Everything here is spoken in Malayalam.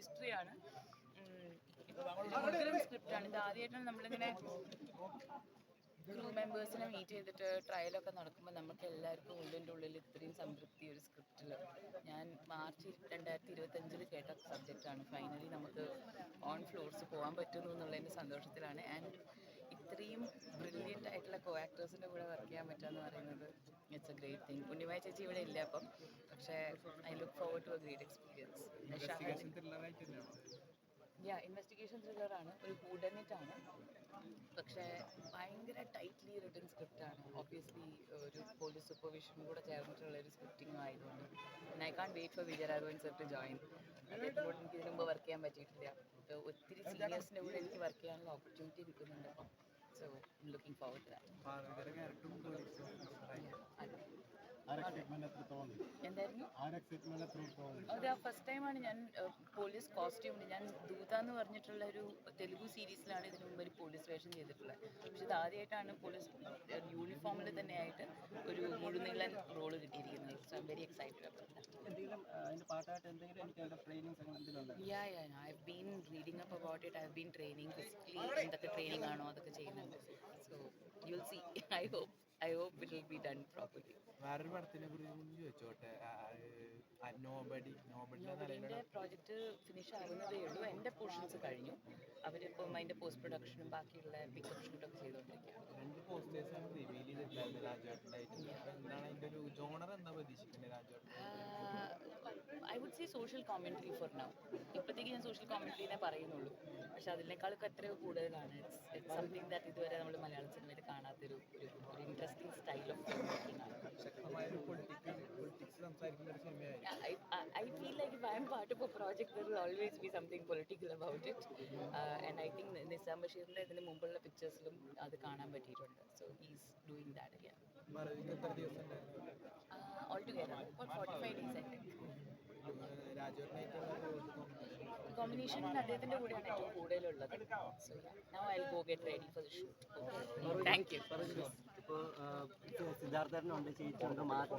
മിസ്റ്ററിയാണ് സ്ക്രിപ്റ്റ് ആണ്. ഇത് ആദ്യമായിട്ടാണ് നമ്മളിങ്ങനെ ക്രൂ മെമ്പേഴ്സിനെ മീറ്റ് ചെയ്തിട്ട് ട്രയലൊക്കെ നടക്കുമ്പോൾ നമുക്ക് എല്ലാവർക്കും ഉള്ളിന്റെ ഉള്ളിൽ ഇത്രയും സംതൃപ്തി ഒരു സ്ക്രിപ്റ്റിൽ ഞാൻ മാർച്ച് രണ്ടായിരത്തി ഇരുപത്തഞ്ചിൽ കേട്ട സബ്ജക്റ്റാണ് ഫൈനലി നമുക്ക് ഓൺ ഫ്ലോർസ് പോകാൻ പറ്റുന്നു എന്നുള്ളതിന്റെ സന്തോഷത്തിലാണ്. ആൻഡ് ഇത്രയും ബ്രില്യന്റ് ആയിട്ടുള്ള കോ ആക്ടേഴ്സിന്റെ കൂടെ വർക്ക് ചെയ്യാൻ പറ്റുക എന്ന് പറയുന്നത് it's a great thing Unnimaya ചേച്ചി ഇവിടെ ഇല്ല അപ്പം. പക്ഷേ I look forward to a great experience yeah investigation ത്രില്ലറാണ് ഒരു ആണ്. പക്ഷേ ഭയങ്കര ടൈറ്റ്ലി റിട്ടൺ ആണ്. ഒബ്വിയസ്ലി ഒരു പോലീസ് സൂപ്പർവിഷനും കൂടെ ചേർന്നിട്ടുള്ള ഒരു സ്ക്രിപ്റ്റിംഗ് ആയതുകൊണ്ട്. I can't wait for Vijayaraghavan sir to join കൂടെ എനിക്ക് ഇതിനു മുമ്പ് വർക്ക് ചെയ്യാൻ പറ്റിയിട്ടില്ല. ഒത്തിരി സീനിയേഴ്സിന്റെ കൂടെ എനിക്ക് വർക്ക് ചെയ്യാനുള്ള ഓപ്പർച്യൂണിറ്റി കിട്ടുന്നുണ്ട് അപ്പം. Looking forward to that first ടൈമാണ് ഞാൻ പോലീസ് കോസ്റ്റ്യൂമിന് ഞാൻ ദൂത എന്ന് പറഞ്ഞിട്ടുള്ള ഒരു തെലുഗു സീരീസിലാണ് ഇതിനു മുമ്പ് ഒരു പോലീസ് വേഷം ചെയ്തിട്ടുള്ളത്. പക്ഷെ ഇത് ആദ്യമായിട്ടാണ് പോലീസ് യൂണിഫോമിൽ തന്നെയായിട്ട് ഒരു മുഴുനീളൻ റോൾ കിട്ടിയിരിക്കുന്നത്. വെരി എക്സൈറ്റഡ് എന്തെങ്കിലും ആ, അതിന്റെ എന്തെങ്കിലും എനിക്ക് അതിന്റെ ട്രെയിനിങ്സ് അങ്ങനെ എന്തെങ്കിലും ഉണ്ടോ yeah yeah I been reading up about it I been training physically എന്തൊക്കെ ട്രെയിനിങ് ആണോ അതൊക്കെ ചെയ്യുന്നുണ്ട്. So you will see I hope I hope it will be done properly വേറൊരു പടത്തിനെ കുറിച്ച് ചോദിച്ചോട്ടെ നോബഡി നോബഡിയുടെ നോവലിന്റെ പ്രോജക്റ്റ് ഫിനിഷ് ആവുന്നതേ ഉള്ളൂ. എന്റെ പോർഷൻസ് കഴിഞ്ഞു. അവരിപ്പം അതിന്റെ പോസ്റ്റ് പ്രൊഡക്ഷനും ബാക്കിയുള്ള പിക്കപ്പ് ഷൂട്ടൊക്കെ ചെയ്തുകൊണ്ടിരിക്കുകയാണ്. രണ്ട് പോസ്റ്റേഴ്സാണ് റിവീൽ ചെയ്തിട്ടുണ്ടായിരുന്നത് രാജുവേട്ടനായിട്ട് എന്താണ് അതിന്റെ ഒരു ജോണർ എന്താ പ്രതീക്ഷിക്കുന്നത്? I would say social commentary for now ഇപ്പോഴത്തേക്ക് ഞാൻ സോഷ്യൽ കോമെൻട്രീനെ പറയുന്നുള്ളൂ. പക്ഷെ അതിനേക്കാളൊക്കെ എത്രയോ കൂടുതലാണ്. ഇറ്റ്സ് ഇറ്റ്സ് സംതിങ് ദാറ്റ് ഇതുവരെ നമ്മൾ മലയാള സിനിമയിൽ കാണാത്തൊരു ഒരു ഒരു interesting style of I feel like if I am part of a സിനിമയായിരുന്നു I, I, I feel like if I'm part of a project, there will always be something political about it. Uh, and I think Nizam ബഷീറിന്റെ ഇതിന് മുമ്പുള്ള പിക്ചേഴ്സിലും അത് കാണാൻ പറ്റിയിട്ടുണ്ട്. So he's doing that again all together forty five days I think രാജുവേട്ടനായിട്ടുള്ള ഒരു കോമ്പിനേഷൻ അദ്ദേഹത്തിന്റെ കൂടെയാണ് ഏറ്റവും കൂടുതലുള്ളത്. Now I go get ready for the shoot thank you സിദ്ധാർത്ഥനുണ്ട് ചേച്ചിയുണ്ട് മാറ്റി